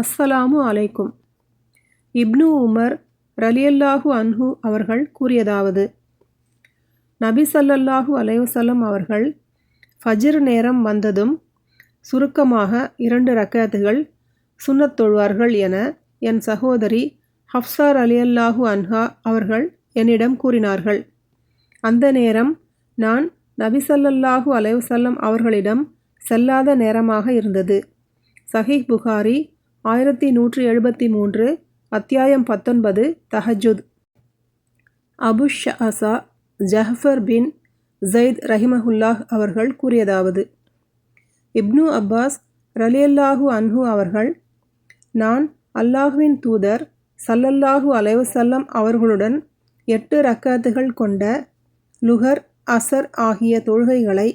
அஸ்ஸலாமு அலைக்கும். இப்னு உமர் ரலியல்லாஹு அன்ஹு அவர்கள் கூறியதாவது நபி சல்லல்லாஹு அலைவசல்லம் அவர்கள் ஃபஜ்ர் நேரம் வந்ததும் சுருக்கமாக இரண்டு ரக்காத்துகள் சுண்ணத் தொழுவார்கள் என என் சகோதரி ஹப்சார் அலியல்லாஹு அன்ஹா அவர்கள் என்னிடம் கூறினார்கள். அந்த நேரம் நான் நபி சல்லல்லாஹு அலைவசல்லம் அவர்களிடம் செல்லாத நேரமாக இருந்தது. சஹீஹ் புகாரி ஆயிரத்தி நூற்றி எழுபத்தி மூன்று அத்தியாயம் பத்தொன்பது தஹஜுத். அபு ஷஹசா ஜஹஃபர் பின் ஜெயித் ரஹிமஹுல்லாஹ் அவர்கள் கூறியதாவது இப்னு அப்பாஸ் ரலியல்லாஹு அன்ஹு அவர்கள் நான் அல்லாஹுவின் தூதர் சல்லல்லாஹு அலைவசல்லம் அவர்களுடன் எட்டு ரக்காத்துகள் கொண்ட லுகர் அசர் ஆகிய தொழுகைகளை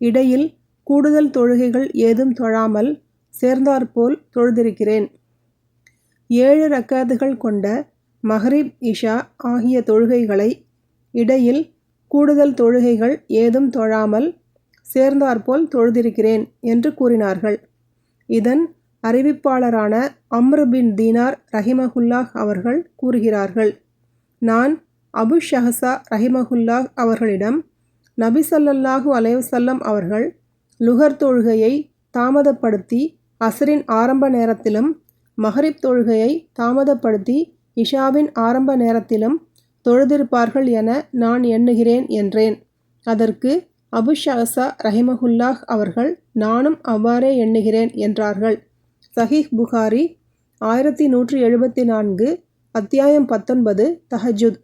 இடையில் கூடுதல் தொழுகைகள் ஏதும் தொழாமல் சேர்ந்தாற்போல் தொழுதிருக்கிறேன். ஏழு ரக்காதுகள் கொண்ட மஹ்ரிப் இஷா ஆகிய தொழுகைகளை இடையில் கூடுதல் தொழுகைகள் ஏதும் தொழாமல் சேர்ந்தாற்போல் தொழுதிருக்கிறேன் என்று கூறினார்கள். இதன் அறிவிப்பாளரான அம்ரு பின் தீனார் ரஹிமஹுல்லாஹ் அவர்கள் கூறுகிறார்கள் நான் அபு ஷஹசா ரஹிமஹுல்லாஹ் அவர்களிடம் நபி சல்லல்லாஹு அலைவசல்லம் அவர்கள் லுகர் தொழுகையை தாமதப்படுத்தி அசரின் ஆரம்ப நேரத்திலும் மஹரிப் தொழுகையை தாமதப்படுத்தி இஷாவின் ஆரம்ப நேரத்திலும் தொழுதிருப்பார்கள் என நான் எண்ணுகிறேன் என்றேன். அதற்கு அபு ஷஹசா ரஹிமஹுல்லாஹ் அவர்கள் நானும் அவ்வாறே எண்ணுகிறேன் என்றார்கள். சஹீஹ் புகாரி ஆயிரத்தி நூற்றி எழுபத்தி நான்கு அத்தியாயம் பத்தொன்பது தஹஜுத்.